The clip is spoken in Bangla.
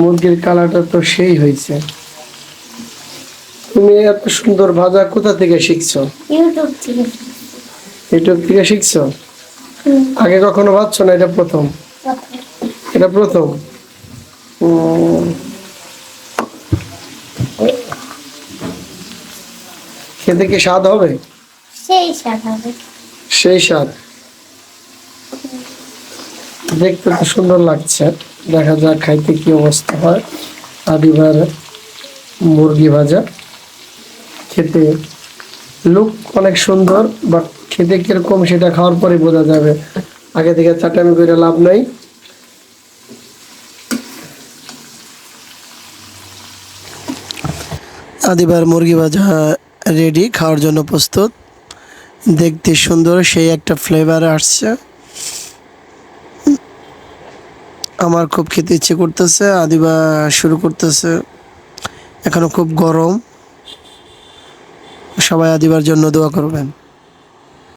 মুরগির কালারটা তো সেই হয়েছে। তুমি এত সুন্দর ভাজা কোথা থেকে শিখছো? ইউটিউব থেকে। ইউটিউব থেকে শিখছো? আগে কখনো ভাবছ না এটা প্রথম? এটা প্রথম? খেতে কি স্বাদ হবে? সেই স্বাদ হবে। সেই স্বাদ। দেখতে তো সুন্দর লাগছে। দেখা যাক খাইতে কি অবস্থা হয়। আদিবার মুরগি ভাজা। খেতে লুক অনেক সুন্দর বাট খেতে কীরকম সেটা খাওয়ার পরে বোঝা যাবে। আগে থেকে চাটামি করে লাভ নাই। আদিবার মুরগি ভাজা রেডি খাওয়ার জন্য প্রস্তুত। দেখতে সুন্দর, সেই একটা ফ্লেভার আসছে। আমার খুব খেতে ইচ্ছে করতেছে, আদিবা শুরু করতেছে। এখনও খুব গরম। সবাই আদিবার জন্য দোয়া করবেন।